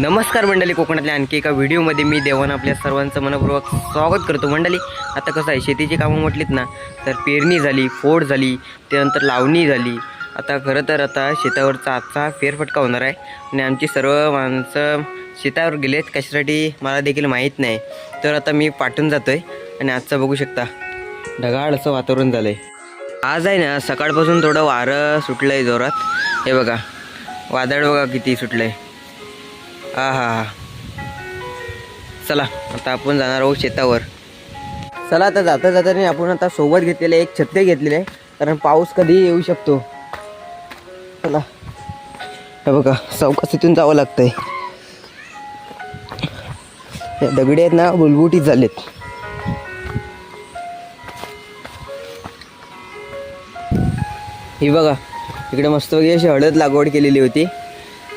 नमस्कार मंडळी कोकणातल्या आणखी एका व्हिडिओमध्ये मी देवान आपल्या सर्वांचं मनपूर्वक स्वागत करतो. मंडळी आता कसं आहे शेतीची कामं म्हटलीत ना तर पेरणी झाली फोड झाली त्यानंतर लावणी झाली. आता खरं तर आता शेतावरचा आजचा फेरफटका होणार आहे आणि आमची सर्व माणसं शेतावर गेलेत कशासाठी मला देखील माहीत नाही. तर आता मी पाठून जातो आहे आणि आजचं बघू शकता ढगाळ असं वातावरण झालं आहे आज आहे ना सकाळपासून थोडं वारं सुटलं आहे जोरात. हे बघा वादळ बघा किती सुटलं आहे हा हा चला आता आपण जाणार आहोत शेतावर. चला आता जाता जाताना आपण आता सोबत घेतलेले एक छत्ते घेतलेले आहे कारण पाऊस कधीही येऊ शकतो. चला. हे बघा चौकशीतून जावं लागतंय. या दगडी आहेत ना बुलबुटीत झालेत. ही बघा इकडे मस्त वगैरे अशी हळद लागवड केलेली होती.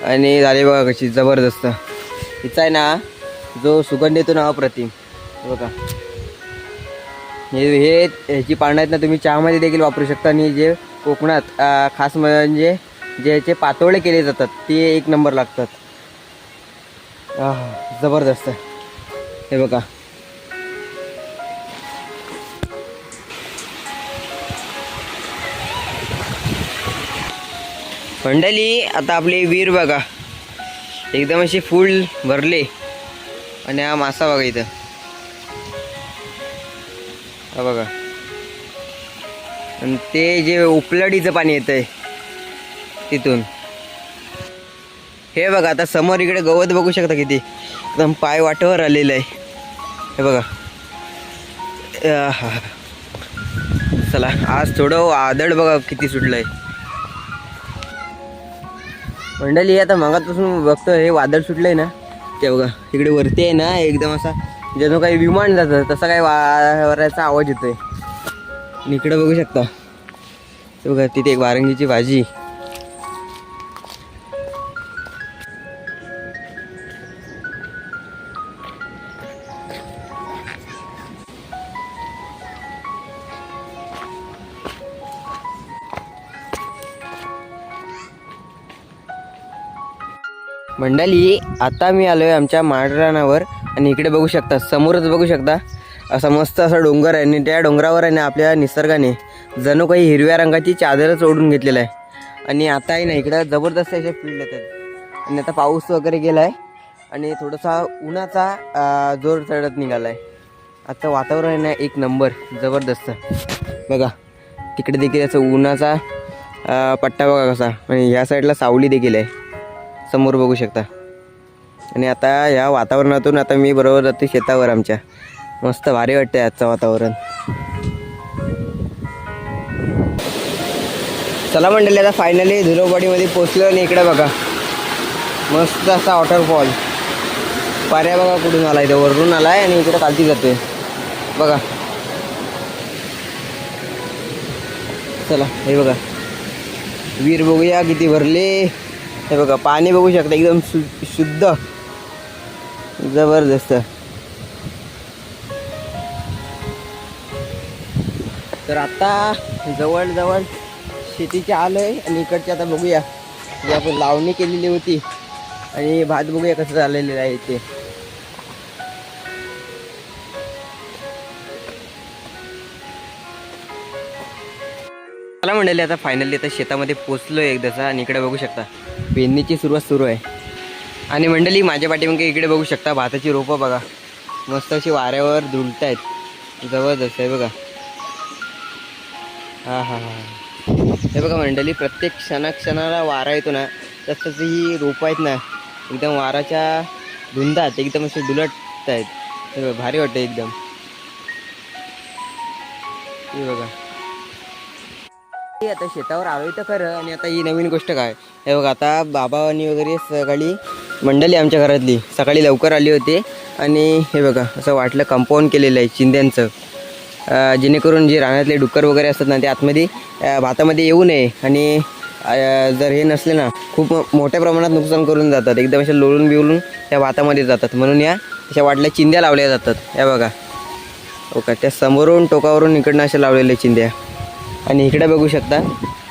आणि झाली बघा कशी जबरदस्त. हिचा आहे ना जो सुगंध येतो ना अप्रतिम बघा. हे हे ह्याची पानं आहेत ना तुम्ही चहामध्ये देखील वापरू शकता. आणि जे कोकणात खास म्हणजे जे ह्याचे पातोळे केले जातात ते एक नंबर लागतात. जबरदस्त. हे बघा. मंडळी आता आपले वीर बघा. एकदम असे फुल भरले. आणि हा मासा बघा इथं. हा बघा. आणि ते जे उपलडीचं पाणी येतंय तिथून. हे बघा आता समोर इकडे गवत बघू शकता किती. एकदम पाय वाटेवर आलेलं आहे. हे बघा. चला आज थोडं आदळ बघा किती सुटलंय. मंडळी आता मागापासून बघतो हे वादळ सुटलंय ना ते बघा इकडे वरती आहे ना एकदम असा जणू काही विमान जातं तसा काही वाऱ्याचा आवाज येतोय. इकडे बघू शकता. ते बघा तिथे एक वारंगीची भाजी. मंडळी आता मी आलो आहे आमच्या माळरानावर आणि इकडे बघू शकता समोरच बघू शकता. असा मस्त असा डोंगर आहे आणि त्या डोंगरावर आहे ना आपल्या निसर्गाने जणू काही हिरव्या रंगाची चादरच ओढून घेतलेला आहे. आणि आता आहे ना इकडं जबरदस्त असे फील्ड येतात. आणि आता पाऊस वगैरे गेला आहे आणि थोडासा उन्हाचा जोर चढत निघाला आहे आता वातावरण आहे ना एक नंबर जबरदस्त. बघा तिकडे देखील असं उन्हाचा पट्टा बघा कसा. आणि ह्या साईडला सावली देखील आहे. समोर बघू शकता. आणि आता या वातावरणातून आता मी बरोबर जाते शेतावर आमच्या. मस्त भारी वाटते आजचं वातावरण. चला मंडळी आता फायनली धुलोबाडीमध्ये पोचलो आणि इकडे बघा. मस्त असा वॉटरफॉल पाऱ्या बघा कुठून आला इथं वरून आलाय आणि इकडे खालती जातोय. बघा. चला हे बघा. वीर बघूया किती भरले. हे बघा पाणी बघू शकता एकदम शु शुद्ध. जबरदस्त. तर आता जवळ शेतीचे आलो आहे आणि इकडचे आता बघूया. जे आपण लावणी केलेली होती आणि भात बघूया कसं झालेलं आहे ते. मला म्हणाले आता फायनली आता शेतामध्ये पोचलो एकदाचा आणि इकडे बघू शकता. पेरणीची सुरुवात सुरू आहे. आणि मंडळी माझ्या पाठीमागे इकडे बघू शकता भाताची रोपं बघा. मस्त अशी वाऱ्यावर धुलत आहेत जबरदस्त आहे बघा. हा हा हा. हे बघा मंडळी प्रत्येक क्षणाक्षणाला वारा येतो ना तसंच ही रोपं आहेत ना एकदम वाराच्या धुंदात एकदम असे डुलट आहेत भारी वाटतं एकदम. हे बघा. आता शेतावर आलो तर खरं आणि आता ही नवीन गोष्ट काय? हे बघा आता बाबा आणि वगैरे सकाळी मंडळी आमच्या घरातली सकाळी लवकर आली होती आणि हे बघा असं वाटलं कंपाऊंड केलेलं आहे चिंध्यांचं जेणेकरून जे रानातले डुक्कर वगैरे असतात ना ते आतमध्ये भातामध्ये येऊ नये आणि जर हे नसले ना खूप मोठ्या प्रमाणात नुकसान करून जातात. एकदम अशा लोळून बिळून त्या भातामध्ये जातात. म्हणून या अशा वाटल्या चिंध्या लावल्या जातात. या बघा. हो ओके त्या समोरून टोकावरून इकडनं अशा लावलेल्या चिंध्या आणि इकडे बघू शकता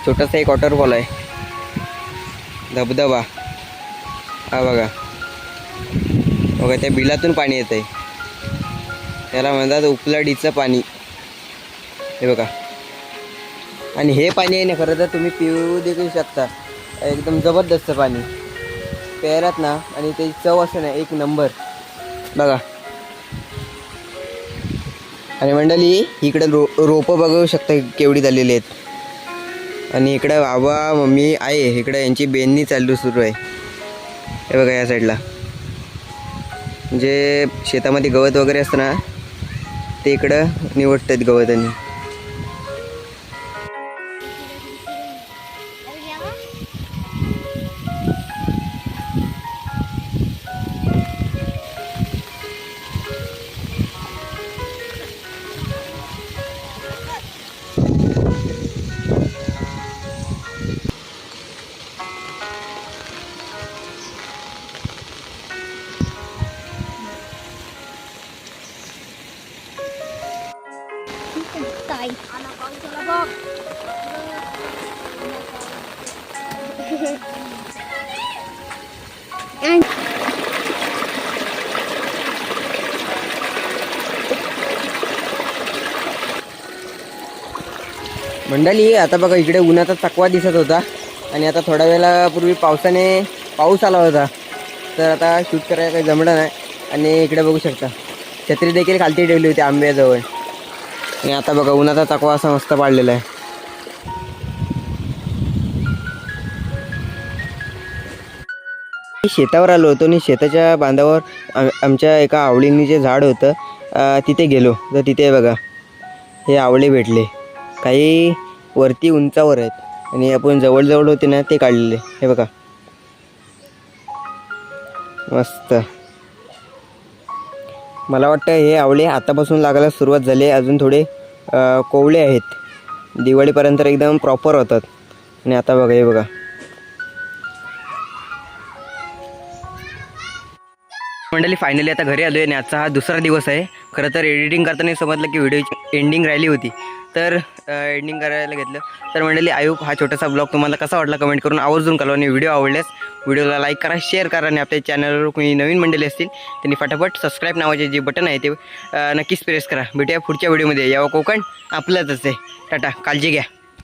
छोटासा एक वॉटरफॉल आहे. धबधबा. हा बघा. बघा त्या बिलातून पाणी येत आहे त्याला म्हणतात उपलाडीचं पाणी. हे बघा. आणि हे पाणी आहे ना खरं तर तुम्ही पिऊ देखील शकता. एकदम जबरदस्त पाणी. प्यायलात ना आणि त्याची चव असं ना एक नंबर. बघा. आणि मंडळी इकडे रो रोपं बघू शकता केवढी झालेली आहेत. आणि इकडं बाबा मम्मी आहे इकडं यांची बेननी चालू सुरू आहे. हे बघा या साईडला म्हणजे शेतामध्ये गवत वगैरे असतं ना ते इकडं निवडतात गवतांनी. मंडळी आता बघा इकडे उन्हाचा तकवा दिसत होता आणि आता थोड्या वेळापूर्वी पावसाने पाऊस आला होता. तर आता शूट करायला काही जमलं नाही आणि इकडे बघू शकता छत्री देखील खालती ठेवली होती आंब्याजवळ. आणि आता बघा उन्हाचा तकवा असा मस्त पाडलेला आहे. मी शेतावर आलो होतो आणि शेताच्या बांधावर आम- आमच्या एका आवळींनी जे झाड होतं तिथे गेलो. तर तिथे बघा हे आवळे भेटले. काही वरती उंचावर आहेत. आणि आपण जवळजवळ होते ना ते काढलेले. हे बघा. मस्त. मला वाटतं हे आवळे आतापासून लागायला सुरुवात झाली अजून थोडे कोवळे आहेत. दिवाळीपर्यंत एकदम प्रॉपर होतात. आणि आता बघा हे बघा. मंडळी फायनली आता घरी आलो आहे आणि आजचा हा दुसरा दिवस आहे. खरं तर एडिटिंग करताना समजलं की व्हिडिओची एंडिंग राहिली होती. तर एंडिंग करायला घेतलं. तर मंडळी आयुब हा छोटासा ब्लॉग तुम्हाला कसा वाटला कमेंट करून आवर्जून कळवा आणि व्हिडिओ आवडल्यास व्हिडिओला लाईक करा शेअर करा आणि आपल्या चॅनलवर कोणी नवीन मंडळी असतील त्यांनी फटाफट सबस्क्राईब नावाचे जे बटन आहे ते नक्कीच प्रेस करा. भेटूया पुढच्या व्हिडिओमध्ये यावं कोकण आपलंच आहे. टाटा काळजी घ्या.